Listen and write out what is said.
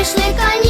грішника ні.